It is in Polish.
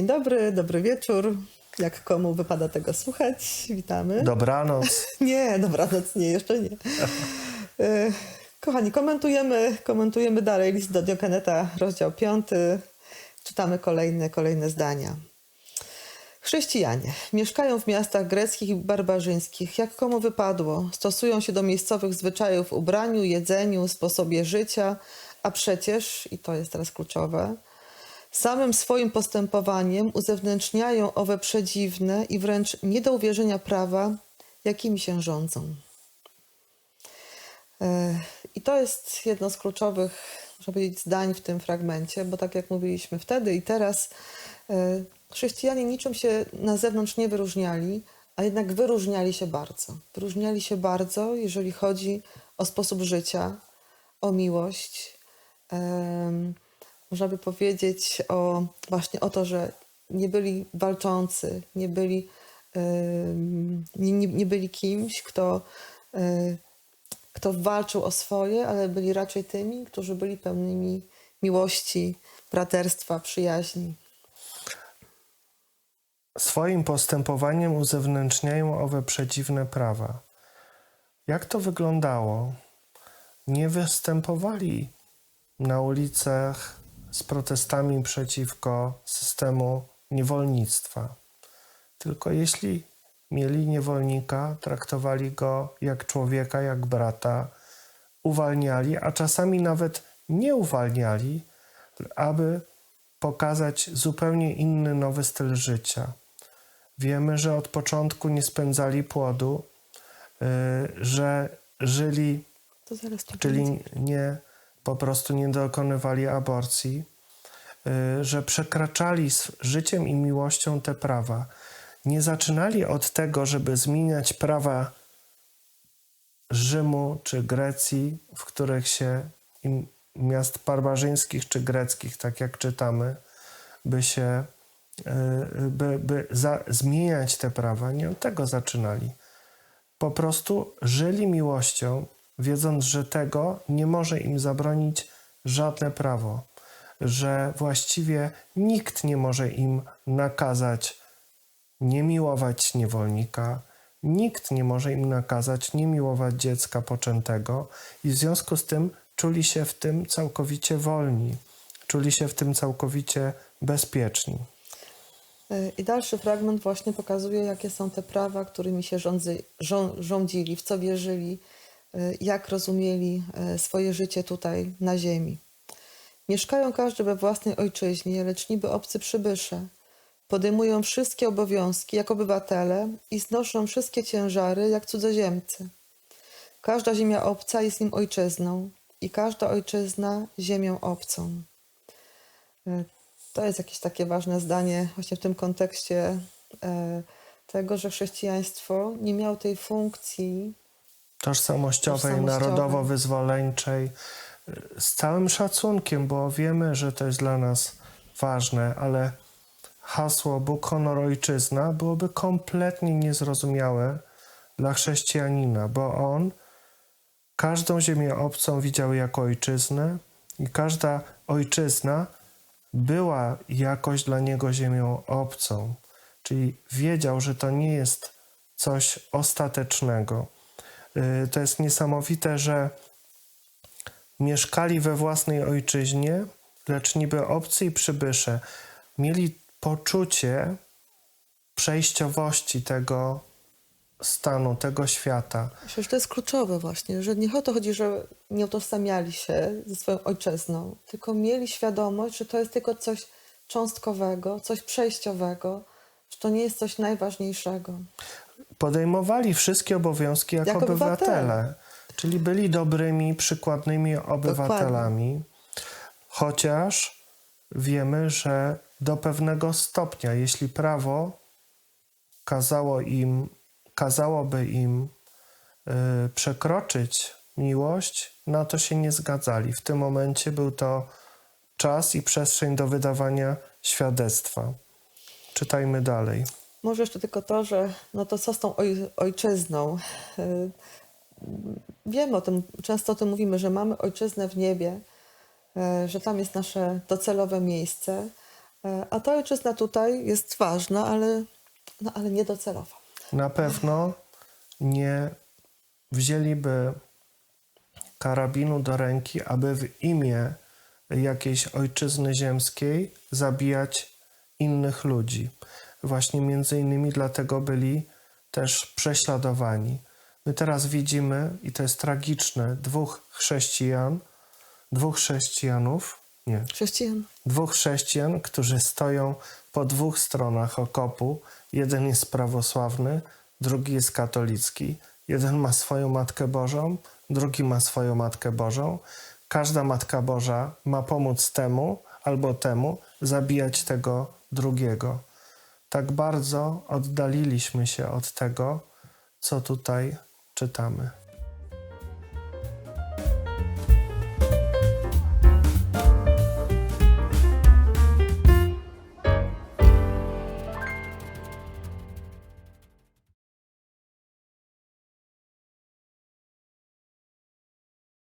Dzień dobry, dobry wieczór. Jak komu wypada tego słuchać? Witamy. Dobranoc. Nie, dobranoc, nie, jeszcze nie. E, Kochani, komentujemy, komentujemy dalej list do Diokeneta, rozdział 5. Czytamy kolejne, kolejne zdania. Chrześcijanie mieszkają w miastach greckich i barbarzyńskich, jak komu wypadło, stosują się do miejscowych zwyczajów w ubraniu, jedzeniu, sposobie życia, a przecież, i to jest teraz kluczowe, samym swoim postępowaniem uzewnętrzniają owe przedziwne i wręcz nie do uwierzenia prawa, jakimi się rządzą. E, I to jest jedno z kluczowych, można powiedzieć, zdań w tym fragmencie, bo tak jak mówiliśmy wtedy i teraz, e, chrześcijanie niczym się na zewnątrz nie wyróżniali, a jednak wyróżniali się bardzo. Wyróżniali się bardzo, jeżeli chodzi o sposób życia, o miłość. Można by powiedzieć o, właśnie o to, że nie byli walczący, nie byli, nie, nie byli kimś, kto e, kto walczył o swoje, ale byli raczej tymi, którzy byli pełnymi miłości, braterstwa, przyjaźni. Swoim postępowaniem uzewnętrzniają owe przedziwne prawa. Jak to wyglądało? Nie występowali na ulicach z protestami przeciwko systemu niewolnictwa. Tylko jeśli mieli niewolnika, traktowali go jak człowieka, jak brata, uwalniali, a czasami nawet nie uwalniali, aby pokazać zupełnie inny, nowy styl życia. Wiemy, że od początku nie spędzali płodu, y, że żyli, czyli nie, po prostu nie dokonywali aborcji, że przekraczali s- życiem i miłością te prawa. Nie zaczynali od tego, żeby zmieniać prawa Rzymu czy Grecji, w których się miast barbarzyńskich czy greckich, tak jak czytamy, by się y, by, by za, zmieniać te prawa. Nie od tego zaczynali. Po prostu żyli miłością, wiedząc, że tego nie może im zabronić żadne prawo, że właściwie nikt nie może im nakazać nie miłować niewolnika, nikt nie może im nakazać nie miłować dziecka poczętego, i w związku z tym czuli się w tym całkowicie wolni, czuli się w tym całkowicie bezpieczni. Y, I dalszy fragment właśnie pokazuje, jakie są te prawa, którymi się rządzy, rządzili, w co wierzyli, y, jak rozumieli y, swoje życie tutaj na ziemi. Mieszkają każdy we własnej ojczyźnie, lecz niby obcy przybysze. Podejmują wszystkie obowiązki jak obywatele i znoszą wszystkie ciężary jak cudzoziemcy. Każda ziemia obca jest im ojczyzną i każda ojczyzna ziemią obcą. Y, To jest jakieś takie ważne zdanie właśnie w tym kontekście e, tego, że chrześcijaństwo nie miało tej funkcji tożsamościowej, Tożsamościowej. narodowo-wyzwoleńczej, z całym szacunkiem, bo wiemy, że to jest dla nas ważne, ale hasło Bóg, honor, ojczyzna byłoby kompletnie niezrozumiałe dla chrześcijanina, bo on każdą ziemię obcą widział jako ojczyznę i każda ojczyzna była jakoś dla niego ziemią obcą. Czyli wiedział, że to nie jest coś ostatecznego. Y, To jest niesamowite, że mieszkali we własnej ojczyźnie, lecz niby obcy i przybysze mieli poczucie przejściowości tego stanu, tego świata. Myślę, że to jest kluczowe właśnie, że nie o to chodzi, że nie utożsamiali się ze swoją ojczyzną, tylko mieli świadomość, że to jest tylko coś cząstkowego, coś przejściowego, że to nie jest coś najważniejszego. Podejmowali wszystkie obowiązki jako, Jak obywatele. obywatele, czyli byli dobrymi, przykładnymi obywatelami, chociaż wiemy, że do pewnego stopnia, jeśli prawo kazało im, kazałoby im y, przekroczyć miłość, na to się nie zgadzali. W tym momencie był to czas i przestrzeń do wydawania świadectwa. Czytajmy dalej. Może jeszcze tylko to, że no to co z tą oj, ojczyzną? Wiemy o tym, często o tym mówimy, że mamy ojczyznę w niebie, y, że tam jest nasze docelowe miejsce, E, A ta ojczyzna tutaj jest ważna, ale, no, ale niedocelowa. Na pewno nie wzięliby karabinu do ręki, aby w imię jakiejś ojczyzny ziemskiej zabijać innych ludzi. Właśnie między innymi dlatego byli też prześladowani. My teraz widzimy, i to jest tragiczne, dwóch chrześcijan, dwóch chrześcijanów, nie, Chrześcijan. dwóch chrześcijan, którzy stoją po dwóch stronach okopu. Jeden jest prawosławny, drugi jest katolicki. Jeden ma swoją Matkę Bożą, drugi ma swoją Matkę Bożą. Każda Matka Boża ma pomóc temu albo temu zabijać tego drugiego. Tak bardzo oddaliliśmy się od tego, co tutaj czytamy.